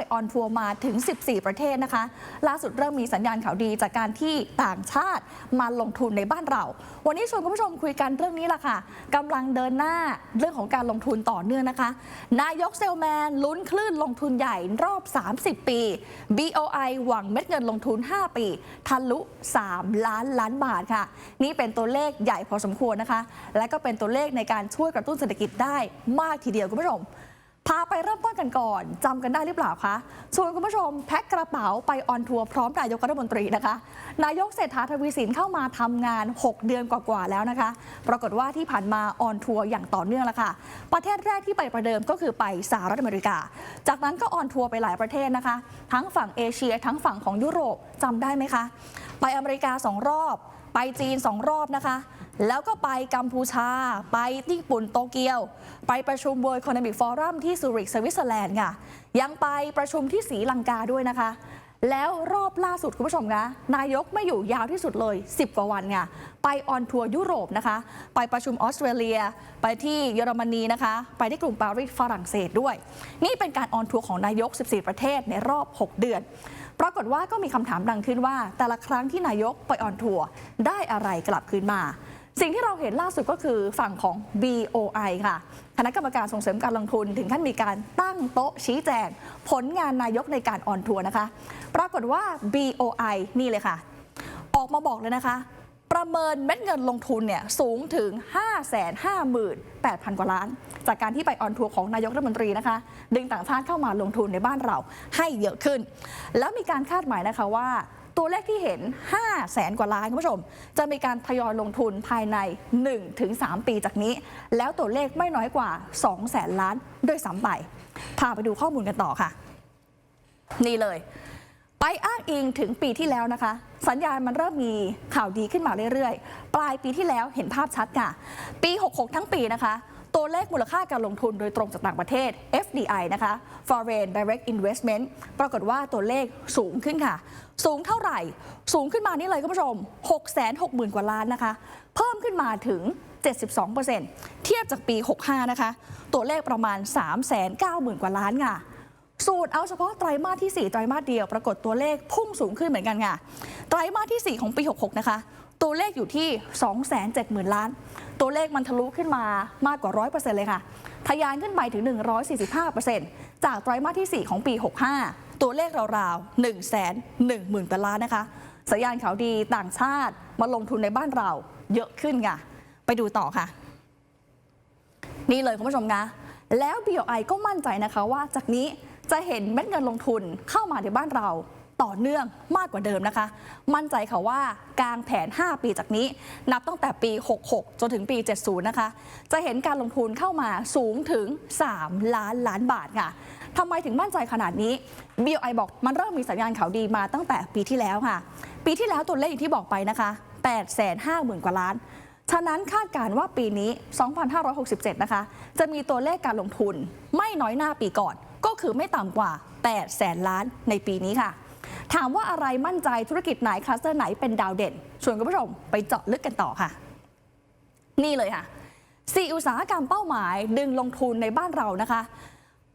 ไปออนทัวร์มาถึง 14 ประเทศนะคะ ล่าสุดเริ่มมีสัญญาณข่าวดีจากการที่ต่างชาติมาลงทุนในบ้านเรา วันนี้ชวนคุณผู้ชมคุยกันเรื่องนี้ล่ะค่ะกำลังเดินหน้าเรื่องของการลงทุนต่อเนื่องนะคะ นายกเซลแมนลุ้นคลื่นลงทุนใหญ่รอบ 30 ปี BOI หวังเม็ดเงินลงทุน 5 ปีทะลุ 3 ล้านล้านบาทค่ะ นี่เป็นตัวเลขใหญ่พอสมควรนะคะ และก็เป็นตัวเลขในการช่วยกระตุ้นเศรษฐกิจได้มากทีเดียวคุณผู้ชม พาไปเริ่มต้นกันก่อนจำกันได้หรือเปล่าคะชวนคุณผู้ชมแพ็คกระเป๋าไปออนทัวร์พร้อมนายกรัฐมนตรีนะคะ นายกเศรษฐาทวีสินเข้ามาทำงาน 6 เดือนกว่าๆแล้วนะคะ ปรากฏว่าที่ผ่านมาออนทัวร์อย่างต่อเนื่องแล้วค่ะ ประเทศแรกที่ไปประเดิมก็คือไปสหรัฐอเมริกา จากนั้นก็ออนทัวร์ไปหลายประเทศนะคะ ทั้งฝั่งเอเชีย ทั้งฝั่งของยุโรปจำได้ไหมคะ ไปอเมริกาสองรอบ ไปจีนสองรอบนะคะ แล้วก็ไปกัมพูชา ไปญี่ปุ่นโตเกียว ไปประชุม World Economic Forum ที่ซูริกสวิตเซอร์แลนด์ค่ะ ยังไปประชุมที่ศรีลังกาด้วยนะคะ แล้วรอบล่าสุดคุณผู้ชมนะนายกไม่อยู่ยาวที่สุดเลย 10 กว่าวันค่ะ ไปออนทัวร์ยุโรปนะคะ ไปประชุมออสเตรเลีย ไปที่เยอรมนีนะคะ ไปที่กรุงปารีสฝรั่งเศสด้วย นี่เป็นการออนทัวร์ของนายก 14 ประเทศในรอบ 6 เดือน ปรากฏว่าก็มีคำถามดังขึ้นว่า แต่ละครั้งที่นายกไปออนทัวร์ได้อะไรกลับคืนมา สิ่งที่เราเห็นล่าสุดก็คือฝั่งของ BOI ค่ะ คณะกรรมการส่งเสริมการลงทุนถึงขั้นมีการตั้งโต๊ะชี้แจง ผลงานนายกในการออนทัวร์นะคะ ปรากฏว่า BOI นี่เลยค่ะ ออกมาบอกเลยนะคะ ประเมินเม็ดเงินลงทุนเนี่ยสูงถึง 558,000 กว่าล้าน จากการที่ไปออนทัวร์ของนายกรัฐมนตรีนะคะ ดึงต่างชาติเข้ามาลงทุนในบ้านเราให้เยอะขึ้น แล้วมีการคาดหมายนะคะว่าตัวเลขที่เห็น 5 แสนกว่าล้านคุณผู้ชม จะมีการทยอยลงทุนภายใน 1-3 ปีจากนี้ แล้วตัวเลขไม่น้อยกว่า 2 แสนล้านด้วยซ้ำไป พาไปดูข้อมูลกันต่อค่ะ นี่เลย ไปอ้างอิงถึงปีที่แล้วนะคะ สัญญาณมันเริ่มมีข่าวดีขึ้นมาเรื่อยๆ ปลายปีที่แล้วเห็นภาพชัดค่ะ ปี 66 ทั้งปีนะคะ ตัวเลขมูลค่าการลงทุนโดยตรงจากต่างประเทศ FDI นะคะ Foreign Direct Investment ปรากฏว่าตัวเลขสูงขึ้นค่ะ สูงเท่าไหร่ สูงขึ้นมานี่เลยคุณผู้ชม 660,000 กว่าล้านนะคะ เพิ่มขึ้นมาถึง 72%เทียบจากปี 65 นะคะ ตัวเลขประมาณ 390,000 กว่าล้านค่ะ สูตรเอาเฉพาะไตรมาสที่ 4 ไตรมาสเดียวปรากฏตัวเลขพุ่งสูงขึ้นเหมือนกันค่ะ ไตรมาสที่ 4 ของปี 66 นะคะ ตัวเลขอยู่ที่ 270,000 ล้าน ตัวเลขมันทะลุขึ้นมามากกว่า 100%เลยค่ะ ทะยานขึ้นไปถึง 145%จากไตรมาสที่ 4 ของปี 65 ตัวเลขราวๆ 1 1 0 0 0 0 ล้านนะคะสัญญาณข่าวดีต่างชาติมาลงทุนในบ้านเราเยอะขึ้นค่ะ ไปดูต่อค่ะ นี่เลยคุณผู้ชมนะแล้ว BOI ก็มั่นใจนะคะว่าจากนี้ จะเห็นเม็ดเงินลงทุนเข้ามาในบ้านเราต่อเนื่องมากกว่าเดิมนะคะ มั่นใจค่ะว่ากลางแผน 5 ปีจากนี้ นับตั้งแต่ปี 66 จนถึงปี 70 นะคะ จะเห็นการลงทุนเข้ามาสูงถึง 3 ล้านล้านบาทค่ะทำไมถึงมั่นใจขนาดนี้ BOI บอกมันเริ่มมีสัญญาณข่าวดีมาตั้งแต่ปีที่แล้วค่ะ ปีที่แล้วตัวเลขอย่างที่บอกไปนะคะ850,000 กว่าล้าน ฉะนั้นคาดการณ์ว่าปีนี้ 2567 นะคะ จะมีตัวเลขการลงทุนไม่น้อยหน้าปีก่อน คือไม่ต่ำกว่า8แสนล้านในปีนี้ค่ะ ถามว่าอะไรมั่นใจธุรกิจไหนคลัสเตอร์ไหนเป็นดาวเด่นชวนคุณผู้ชมไปเจาะลึกกันต่อค่ะ นี่เลยค่ะสี่อุตสาหกรรมเป้าหมายดึงลงทุนในบ้านเรานะคะ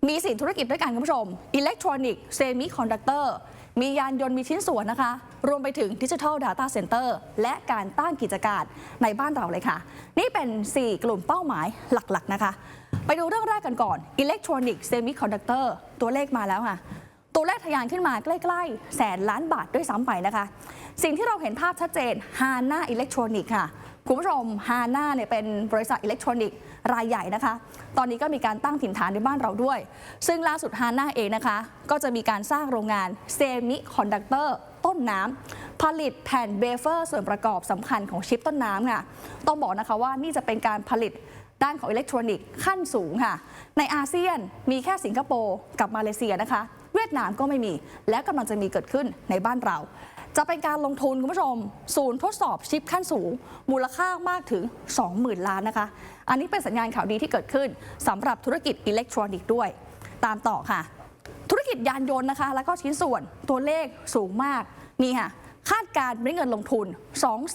มีสี่ธุรกิจด้วยกันคุณผู้ชมอิเล็กทรอนิกส์เซมิคอนดักเตอร์ มียานยนต์มีชิ้นส่วนนะคะ รวมไปถึงดิจิทัล Data Center และการตั้งกิจการในบ้านเราเลยค่ะ นี่เป็น 4 กลุ่มเป้าหมายหลักๆนะคะ ไปดูเรื่องแรกกันก่อนอิเล็กทรอนิกส์เซมิคอนดักเตอร์ตัวเลขมาแล้วค่ะตัวเลขทะยานขึ้นมาใกล้ ๆ แสนล้านบาทด้วยซ้ำไปนะคะ สิ่งที่เราเห็นภาพชัดเจนฮาน่าอิเล็กทรอนิกส์ค่ะ คุณผู้ชมฮาน่าเนี่ยเป็นบริษัทอิเล็กทรอนิกส์ รายใหญ่นะคะ ตอนนี้ก็มีการตั้งถิ่นฐานในบ้านเราด้วย ซึ่งล่าสุดฮาน่าเองนะคะ ก็จะมีการสร้างโรงงานเซมิคอนดักเตอร์ต้นน้ำผลิตแผ่นเบเฟอร์ส่วนประกอบสำคัญของชิปต้นน้ำค่ะ ต้องบอกนะคะว่านี่จะเป็นการผลิตด้านของอิเล็กทรอนิกส์ขั้นสูงค่ะ ในอาเซียนมีแค่สิงคโปร์กับมาเลเซียนะคะ ยดนามก็ไม่มี และกำลังจะมีเกิดขึ้นในบ้านเรา จะเป็นการลงทุนคุณผู้ชม ศูนย์ทดสอบชิปขั้นสูง มูลค่ามากถึง 20,000 ล้านนะคะ อันนี้เป็นสัญญาณข่าวดีที่เกิดขึ้นสำหรับธุรกิจอิเล็กทรอนิกส์ด้วย ตามต่อค่ะ ธุรกิจยานยนต์นะคะ แล้วก็ชิ้นส่วนตัวเลขสูงมากนี่ค่ะคาดการณ์เงินลงทุน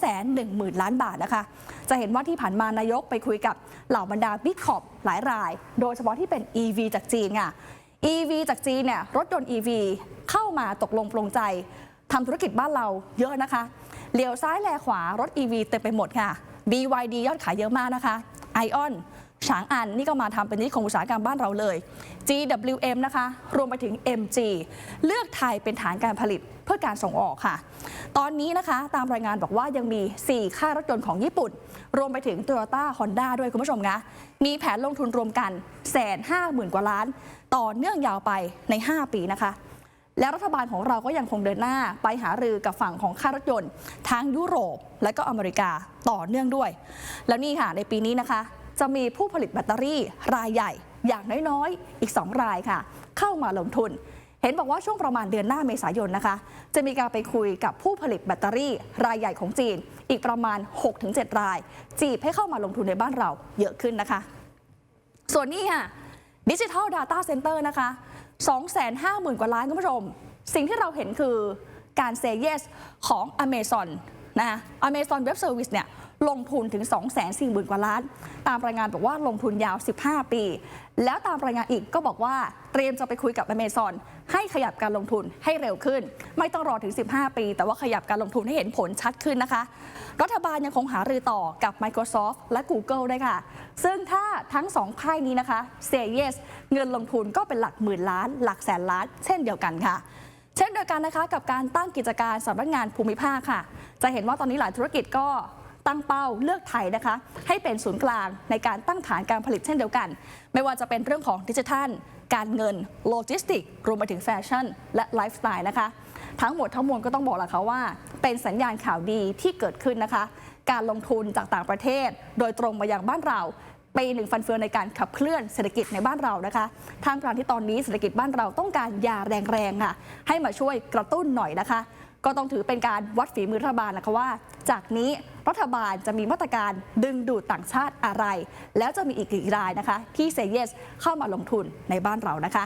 210,000 ล้านบาทนะคะ จะเห็นว่าที่ผ่านมานายกไปคุยกับเหล่าบรรดาบิ๊กขอบหลายราย โดยเฉพาะที่เป็น EV จากจีนค่ะ EV จากจีนเนี่ยรถยนต์ EV เข้ามาตกลงปรงใจทำธุรกิจบ้านเราเยอะนะคะเลี้ยวซ้ายแลขวารถ EV เต็มไปหมดค่ะ BYD ยอดขายเยอะมากนะคะ ION ฉางอันนี่ก็มาทำเป็นนิคมอุตสาหกรรมบ้านเราเลย GWM นะคะ รวมไปถึง MG เลือกไทยเป็นฐานการผลิตเพื่อการส่งออกค่ะ ตอนนี้นะคะตามรายงานบอกว่ายังมี 4 ค่ายรถยนต์ของญี่ปุ่น รวมไปถึง Toyota Honda ด้วยคุณผู้ชมนะมีแผนลงทุนรวมกันแสนห้าหมื่นกว่าล้าน ต่อเนื่องยาวไปใน 5 ปีนะคะและรัฐบาลของเราก็ยังคงเดินหน้าไปหารือกับฝั่งของค่ายรถยนต์ ทั้งยุโรปและก็อเมริกาต่อเนื่องด้วย แล้วนี่ค่ะในปีนี้นะคะ จะมีผู้ผลิตแบตเตอรี่รายใหญ่ อย่างน้อยๆ อีก 2 รายค่ะ เข้ามาลงทุน เห็นบอกว่าช่วงประมาณเดือนหน้าเมษายนนะคะ จะมีการไปคุยกับผู้ผลิตแบตเตอรี่รายใหญ่ของจีน อีกประมาณ 6-7 ราย จีบให้เข้ามาลงทุนในบ้านเราเยอะขึ้นนะคะ ส่วนนี้ค่ะดิจิทัล Data Center นะคะ 250,000 กว่าล้านคุณผู้ชม สิ่งที่เราเห็นคือการเซ yes ของ Amazon นะ Amazon Web Service เนี่ยลงทุนถึง 240,000 กว่าล้าน ตามรายงานบอกว่าลงทุนยาว 15 ปี แล้วตามรายงานอีกก็บอกว่าเตรียมจะไปคุยกับ Amazon ให้ขยับการลงทุนให้เร็วขึ้น ไม่ต้องรอถึง 15 ปี แต่ว่าขยับการลงทุนให้เห็นผลชัดขึ้นนะคะ รัฐบาลยังคงหารือต่อกับ Microsoft และ Google ด้วยค่ะ ซึ่งถ้าทั้งสองค่ายนี้นะคะ say yes เงินลงทุนก็เป็นหลักหมื่นล้าน หลักแสนล้าน เช่นเดียวกันค่ะ เช่นเดียวกันนะคะกับการตั้งกิจการสำนักงานภูมิภาคค่ะ จะเห็นว่าตอนนี้หลายธุรกิจก็ตั้งเป้าเลือกไทยนะคะ ให้เป็นศูนย์กลางในการตั้งฐานการผลิตเช่นเดียวกัน ไม่ว่าจะเป็นเรื่องของดิจิทัล การเงินโลจิสติกรวมไปถึงแฟชั่น และไลฟ์สไตล์นะคะ ทั้งหมดทั้งมวลก็ต้องบอกละค่ะว่า เป็นสัญญาณข่าวดีที่เกิดขึ้นนะคะ การลงทุนจากต่างประเทศ โดยตรงมาอยังบ้านเรา ปีหนึ่งฟันเฟืองในการขับเคลื่อนเศรษฐกิจในบ้านเรานะคะท่ามกลางที่ตอนนี้เศรษฐกิจบ้านเราต้องการยาแรงๆค่ะ ให้มาช่วยกระตุ้นหน่อยนะคะ ก็ต้องถือเป็นการวัดฝีมือรัฐบาลนะคะว่า จากนี้รัฐบาลจะมีมาตรการดึงดูดต่างชาติอะไร แล้วจะมีอีกกี่รายนะคะ ที่เซเยสเข้ามาลงทุนในบ้านเรานะคะ